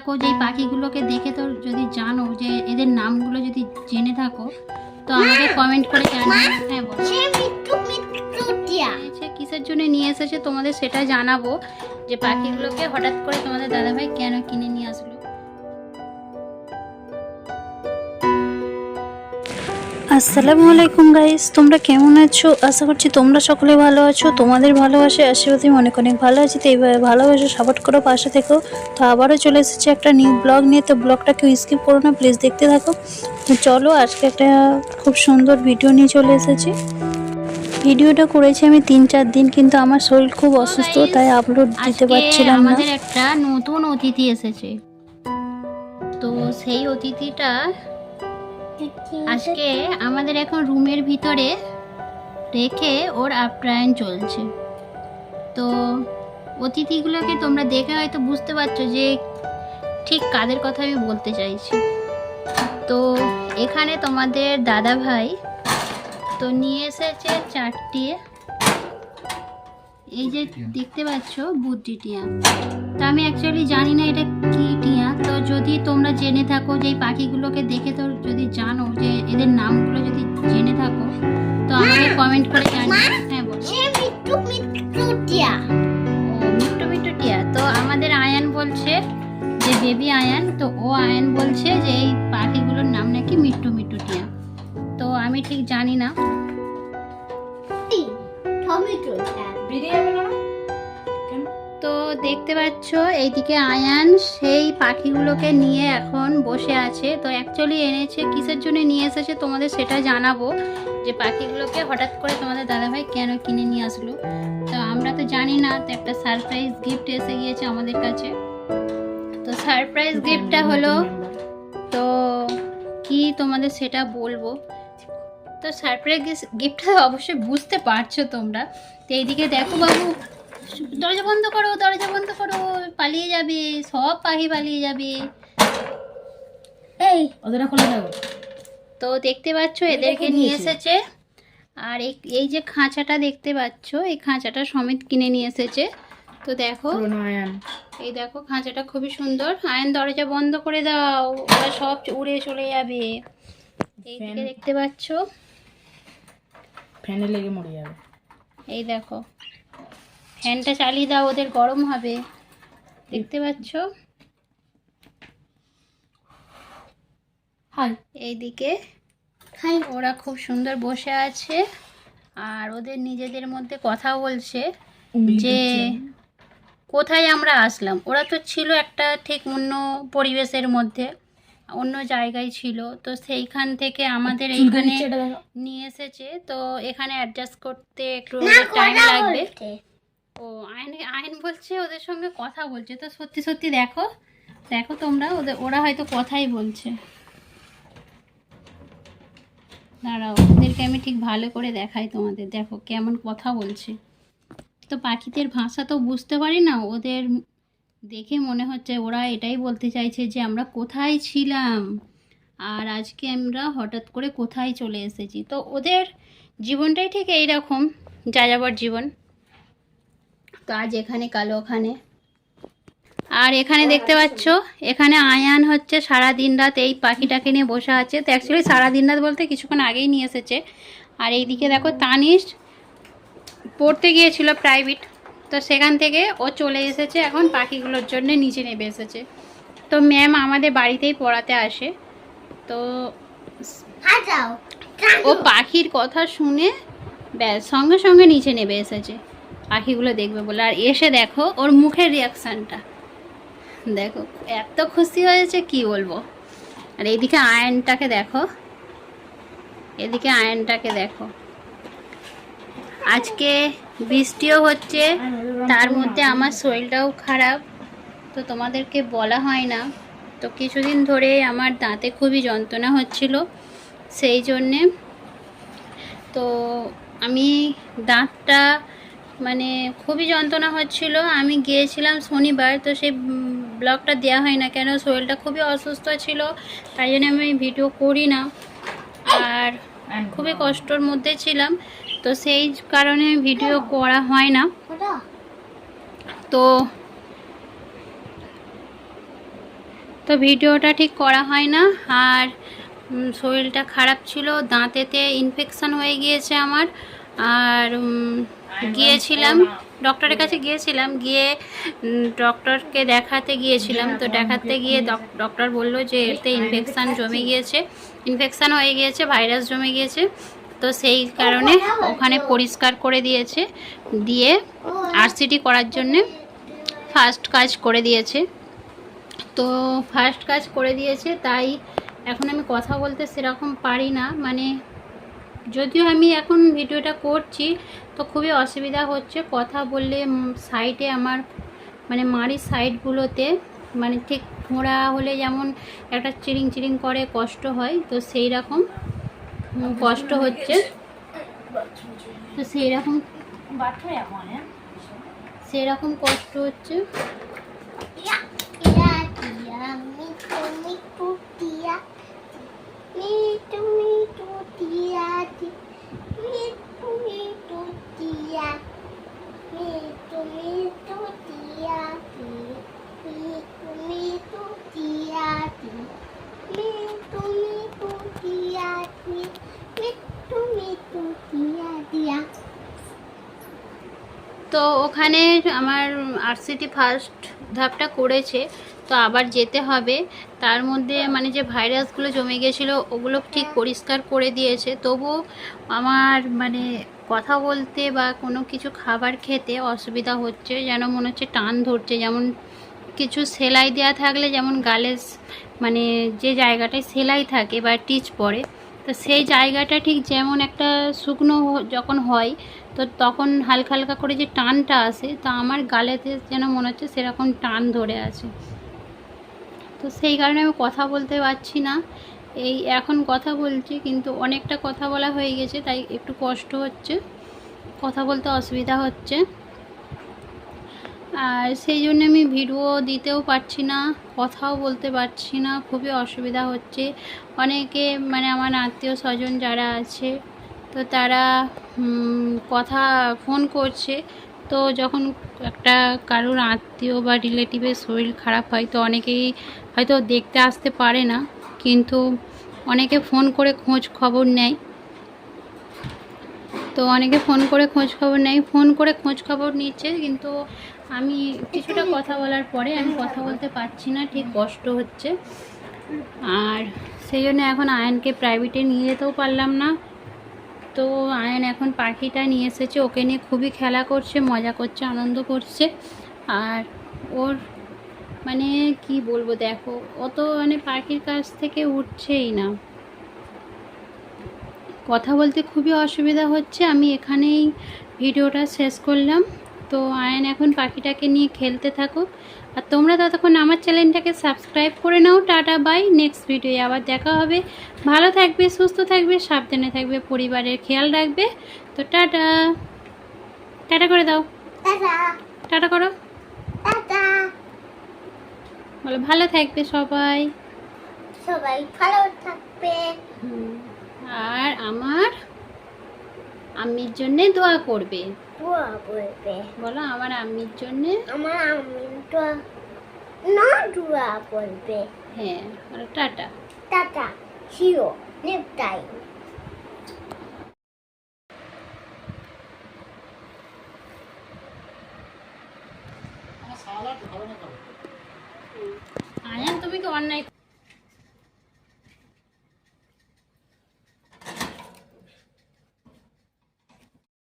থাকো যে পাখিগুলোকে দেখে তো যদি জানো যে এদের নামগুলো যদি জেনে থাকো তো আমাকে কমেন্ট করে জানাও। হ্যাঁ বলো। কিসের জন্য নিয়ে এসেছে তোমাদের সেটা জানাব যে পাখিগুলোকে হঠাৎ করে তোমাদের দাদাভাই কেন কিনে নিয়ে আসলো। আসসালামু আলাইকুম গাইস তোমরা কেমন আছো? আশা করছি তোমরা সকলে ভালো আছো। তোমাদের ভালোবাসে আশীর্বাদে অনেক অনেক ভালো আছি। তো এইভাবে ভালোবাসে সাপোর্ট করো পাশে থেকো। তো আবারও চলে এসেছি একটা নিউ ব্লগ নিয়ে। তো ব্লগটা কেউ স্কিপ করো না প্লিজ দেখতে থাকো। তো চলো আজকে একটা খুব সুন্দর ভিডিও নিয়ে চলে এসেছি। ভিডিওটা করেছি আমি তিন চার দিন কিন্তু আমার শরীর খুব অসুস্থ তাই আপলোড দিতে পারছিলাম না। আমাদের একটা নতুন অতিথি এসেছে। তো সেই অতিথিটা আজকে আমাদের এখন রুমের ভিতরে রেখে ওর আপ্যায়ন চলছে। তো অতিথিগুলোকে তোমরা দেখে হয়তো বুঝতে পারছ যে ঠিক কাদের কথা আমি বলতে চাইছি। তো এখানে তোমাদের দাদা ভাই তো নিয়ে এসেছে চারটি এই যে দেখতে পাচ্ছ বুদ্ধি টিয়া। তা আমি অ্যাকচুয়ালি জানি না এটা কি টিয়া। তো যদি তোমরা জেনে থাকো যে এই পাখিগুলোকে দেখে তো যদি জানো যে এদের নামগুলো যদি জেনে থাকো তো আমাকে কমেন্ট করে জানিও। হ্যাঁ বলো। মিট্টু মিট্টু টিয়া। ও মিট্টু মিট্টু টিয়া। তো আমাদের আয়ান বলছে যে বেবি আয়ান তো ও আয়ান বলছে যে এই পাখিগুলোর নাম নাকি মিট্টু মিট্টু টিয়া। তো আমি ঠিক জানি না। টমেটো তো দেখতে পাচ্ছ, এইদিকে আয়ান, সেই পাখিগুলোকে নিয়ে এখন বসে আছে। তো অ্যাকচুয়ালি এনেছে, কিসের জন্য নিয়ে এসেছে তোমাদের সেটা জানাব, যে পাখিগুলোকে হঠাৎ করে তোমাদের দাদাভাই কেন কিনে নিয়ে আসলো। তো আমরা তো জানি না, তো একটা সারপ্রাইজ গিফট এসে গিয়েছে আমাদের কাছে। তো সারপ্রাইজ গিফটটা হলো, তো কি তোমাদের সেটা বলব? তো সারপ্রাইজ গিফটটা অবশ্যই বুঝতে পারছ তোমরা। তো এইদিকে দেখো বাবু দরজা বন্ধ করো দরজা বন্ধ করো পালিয়ে যাবে সব পাখি পালিয়ে যাবে। এই ওদের খোলা যাবে তো দেখতে পাচ্ছ এদেরকে নিয়ে এসেছে। আর এই যে খাঁচাটা দেখতে পাচ্ছ এই খাঁচাটা সমেত কিনে নিয়ে এসেছে। তো দেখো এই দেখো খাঁচাটা খুবই সুন্দর। আয়ন দরজা বন্ধ করে দাও ওরা সব উড়ে চলে যাবে। এইদিকে দেখতে পাচ্ছ। ফ্যানে লেগে মরে যাবে। এই দেখো ফ্যানটা চালিয়ে দাও ওদের গরম হবে। দেখতে পাচ্ছ? এইদিকে ওরা খুব সুন্দর বসে আছে আর ওদের নিজেদের মধ্যে কথা বলছে যে কোথায় আমরা আসলাম? ওরা তো ছিল একটা ঠিক অন্য পরিবেশের মধ্যে। অন্য জায়গায় ছিল। তো সেইখান থেকে আমাদের এইখানে নিয়ে এসেছে। তো এখানে অ্যাডজাস্ট করতে একটু টাইম লাগবে। ও আইন আইন বলছে ওদের সঙ্গে কথা বলছে। তো সত্যি সত্যি দেখো দেখো তোমরা ওদের ওরা হয়তো কথাই বলছে। দাঁড়াও ওদেরকে আমি ঠিক ভালো করে দেখাই তোমাদের। দেখো কেমন কথা বলছে। তো পাখিদের ভাষা তো বুঝতে পারি না। ওদের দেখে মনে হচ্ছে ওরা এটাই বলতে চাইছে যে আমরা কোথায় ছিলাম? আর আজকে আমরা হঠাৎ করে কোথায় চলে এসেছি? তো ওদের জীবনটাই ঠিক এইরকম যাযাবর জীবন। তো আজ এখানে, কালো ওখানে। আর এখানে দেখতে পাচ্ছ, এখানে আয়ান হচ্ছে সারা দিন রাত এই পাখিটাকে নিয়ে বসে আছে। তো অ্যাকচুয়ালি সারা দিন রাত বলতে কিছুক্ষণ আগেই নিয়ে এসেছে। আর এইদিকে দেখো তানিশ পড়তে গিয়েছিল প্রাইভেট তো সেখান থেকে ও চলে এসেছে এখন পাখিগুলোর জন্য নিচে নেমে এসেছে। তো ম্যাম আমাদের বাড়িতেই পড়াতে আসে। তো ও পাখির কথা শুনে ব্যাস সঙ্গে সঙ্গে নিচে নেমে এসেছে। পাখিগুলো দেখবে বলে আর এসে দেখো ওর মুখের রিয়াকশানটা দেখো এত খুশি হয়েছে কি বলব? আর এইদিকে আয়নটাকে দেখো। এদিকে আয়নটাকে দেখো। আজকে বৃষ্টিও হচ্ছে, তার মধ্যে আমার শরীরটাও খারাপ, তো তোমাদেরকে বলা হয় না। তো কিছুদিন ধরে আমার দাঁতে খুবই যন্ত্রণা হচ্ছিল, সেই জন্যে তো আমি দাঁতটা মানে খুবই যন্ত্রণা হচ্ছিল। আমি গিয়েছিলাম শনিবার, তো সেই ব্লগটা দেওয়া হয় না কেন, শরীরটা খুবই অসুস্থ ছিল, তাই জন্য আমি ভিডিও করি না। আর খুবই কষ্টর মধ্যে ছিলাম। তো সেই কারণে ভিডিও করা হয় না। তো তো ভিডিওটা ঠিক করা হয় না। আর শরীরটা খারাপ ছিল, দাঁতেতে ইনফেকশান হয়ে গিয়েছে আমার। আর গিয়েছিলাম, ডক্টরের কাছে গিয়েছিলাম, গিয়ে ডক্টরকে দেখাতে গিয়েছিলাম। তো দেখাতে গিয়ে ডক- ডক্টর বলল যে এতে ইনফেকশান জমে গিয়েছে। ইনফেকশান হয়ে গিয়েছে ভাইরাস জমে গিয়েছে। তো সেই কারণে ওখানে পরিষ্কার করে দিয়েছে। দিয়ে আরসিটি করার জন্যে ফার্স্ট কাজ করে দিয়েছে। তো ফার্স্ট কাজ করে দিয়েছে, তাই এখন আমি কথা বলতে সেরকম পারি না। মানে যদিও আমি এখন ভিডিওটা করছি তো খুবই অসুবিধা হচ্ছে কথা বললে সাইডে আমার মানে মাড়ির সাইডগুলোতে মানে ঠিক ফোঁড়া হলে যেমন একটা চিরিং চিরিং করে কষ্ট হয় তো সেই রকম কষ্ট হচ্ছে। তো সেই রকম সেই রকম কষ্ট হচ্ছে টিয়া টিয়া টিয়া মিঠু মিঠু টিয়া মিঠু মিঠু টিয়া মিঠু মিঠু টিয়া মিঠু মিঠু টিয়া মিঠু মিঠু টিয়া মিঠু মিঠু টিয়া মিঠু মিঠু টিয়া টিয়া তো ওখানে আমার আরসিটি ফার্স্ট ধাপটা করেছে, তো আবার যেতে হবে। তার মধ্যে মানে যে ভাইরাসগুলো জমে গেছিল, ওগুলো ঠিক পরিষ্কার করে দিয়েছে। তবু আমার মানে কথা বলতে বা কোনো কিছু খাবার খেতে অসুবিধা হচ্ছে, যেন মনে হচ্ছে টান ধরছে। যেমন কিছু সেলাই দেওয়া থাকলে, যেমন গালে মানে যে জায়গাটায় সেলাই থাকে বা টিচ পড়ে তো সেই জায়গাটা ঠিক যেমন একটা শুকনো যখন হয়, তো তখন হালকা হালকা করে যে টানটা আসে, তা আমার গালেতে যেন মনে হচ্ছে সেরকম টান ধরে আছে। তো সেই কারণে আমি কথা বলতে পারছি না। এই এখন কথা বলছি, কিন্তু অনেকটা কথা বলা হয়ে গেছে, তাই একটু কষ্ট হচ্ছে। কথা বলতে অসুবিধা হচ্ছে। আর সেই জন্য আমি ভিডিও দিতেও পারছি না, কথাও বলতে পারছি না, খুবই অসুবিধা হচ্ছে। অনেকে মানে আমার আত্মীয় স্বজন যারা আছে, তো তারা কথা ফোন করছে। তো যখন একটা কারোর আত্মীয় বা রিলেটিভের শরীর খারাপ হয়, তো অনেকেই হয়তো দেখতে আসতে পারে না, কিন্তু অনেকে ফোন করে খোঁজ খবর নেয়। তো অনেকে ফোন করে খোঁজ খবর নেয়, ফোন করে খোঁজ খবর নিচ্ছে, কিন্তু আমি কিছুটা কথা বলার পরে আমি কথা বলতে পারছি না, ঠিক কষ্ট হচ্ছে। আর সেই জন্য এখন আয়নকে প্রাইভেটে নিয়ে যেতেও পারলাম না। তো আয়ন এখন পাখিটা নিয়ে এসেছে, ওকে নিয়ে খুবই খেলা করছে, মজা করছে, আনন্দ করছে। আর ওর মানে কি বলব, দেখো, ও তো মানে পাখির কাছ থেকে উঠছেই না। কথা বলতে খুবই অসুবিধা হচ্ছে, আমি এখানেই ভিডিওটা শেষ করলাম। তো আয়ন এখন পাখিটাকে নিয়ে খেলতে থাকো আর তোমরা ততক্ষণ আমার চ্যানেলটাকে সাবস্ক্রাইব করে নাও। Tata bye. নেক্সট ভিডিও আবার দেখা হবে। ভালো থাকবে সুস্থ থাকবে সাবধানে থাকবে পরিবারের খেয়াল রাখবে। তো টাটা। টাটা করে দাও। টাটা। টাটা করো। বলো ভালো থাকবে সবাই। সবাই ভালো থাকবে। আর আমার আম্মির জন্যে দোয়া করবে। দোয়া বলবে বলো আমার আম্মির জন্যে? আমার আমি দোয়া না দোয়া বলবে হ্যাঁ বলো টাটা। টাটা শিও নেপটাই আয়ান তুমি কি অন্যায়